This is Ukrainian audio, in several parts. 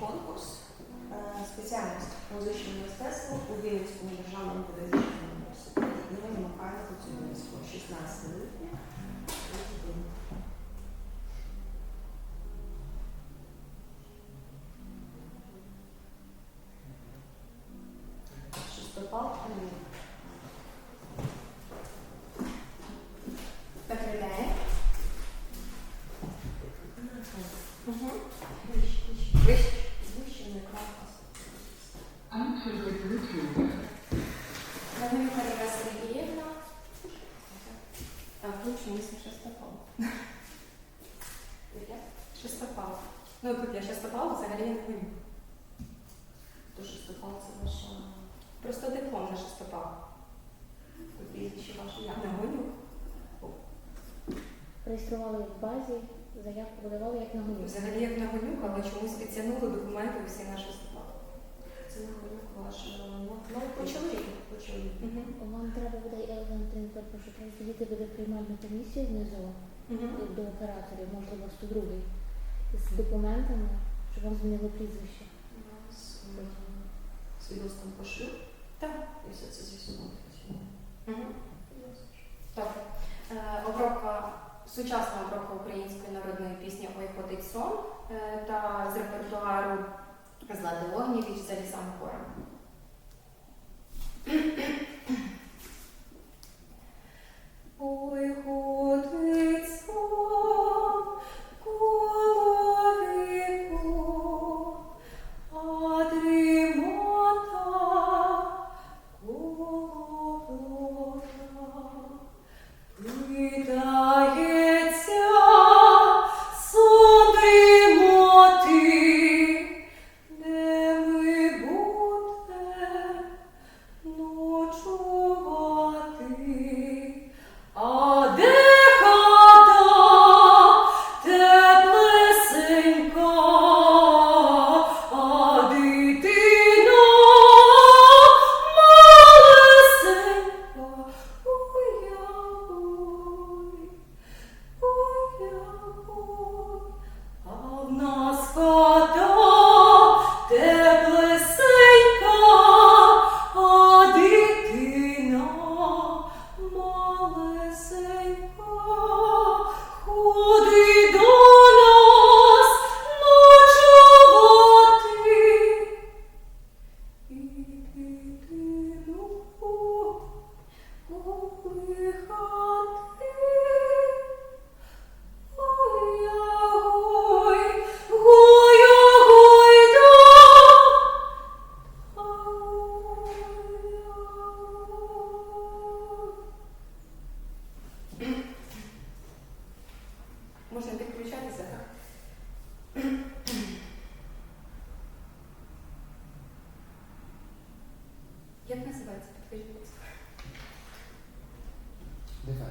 конкурс е, спеціальність музичне мистецтво у Вінницькому державному педагогічному університеті імені Михайла Коцюбинського 16 липня. Шестопалка Галина Каріна Сергіївна. А включно місце Шестопал. Шестопал. Ну, тут я Шестопал, взагалі я не говорю. То шестопал це ваша Просто диплом на Шестопал. прізвище ваше? На гоню. Реєстрували в базі, заявку подавали як на гоню. Взагалі як на гонюк, але чомусь підтягнули документи всі на Шестопал. Це на горюк ваш ну, ну, по чоловіку. По чоловіку. Угу. Вам треба буде, я вам перепрошую, треба тоді буде приймальну комісію внизу Угу. до операторів, можливо, 102 з документами, щоб вам змінили прізвище. Свідоцтвом по шлюб. Так. І все це з'ясувати. Угу. Е, Обробка, сучасна обробка української народної пісні Ой ходить сон е, та з репертуару Злати Огнєвіч за лісами хором. Ой ходить сон 为啥呀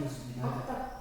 就是的。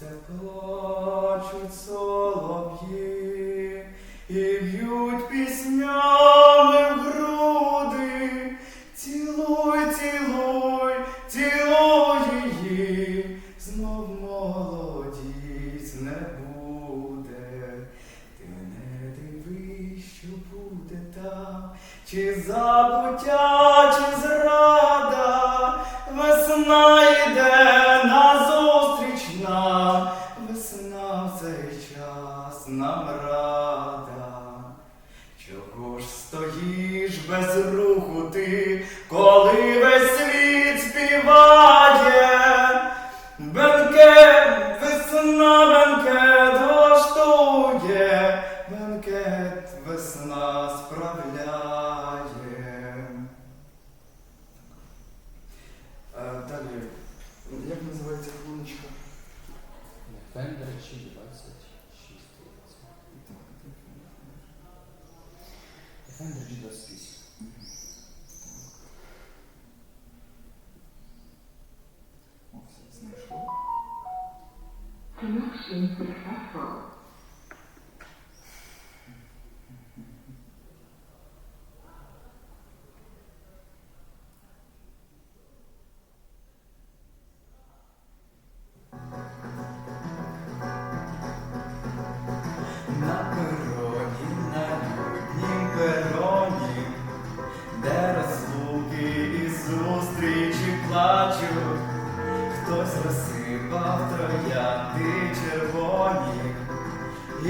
Це плачуть солов'ї і б'ють пісня.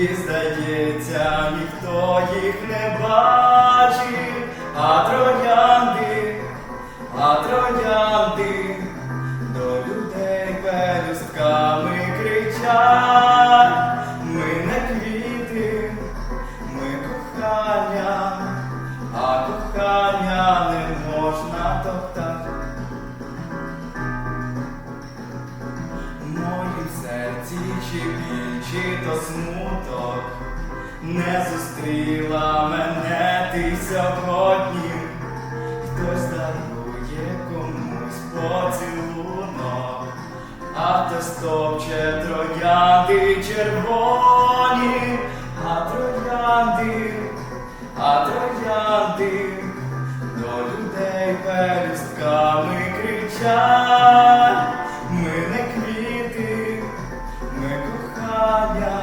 І здається, ніхто їх не бачив, а троянди, а троянди то смуток не зустріла мене ти сьогодні. Хтось дарує комусь поцілунок, а хтось топче троянди червоні, а троянди, а троянди до людей пелюстками кричать, Maya.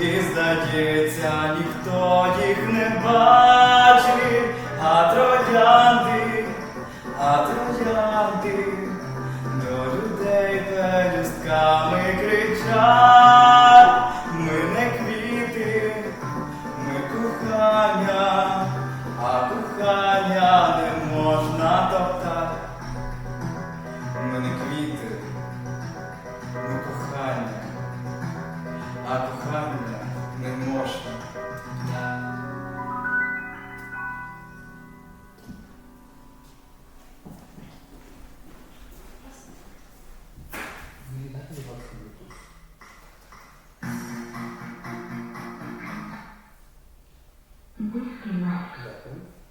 І здається, ніхто їх не бачив, а троянди, а троянди до людей пелюстками кричать. Nothing.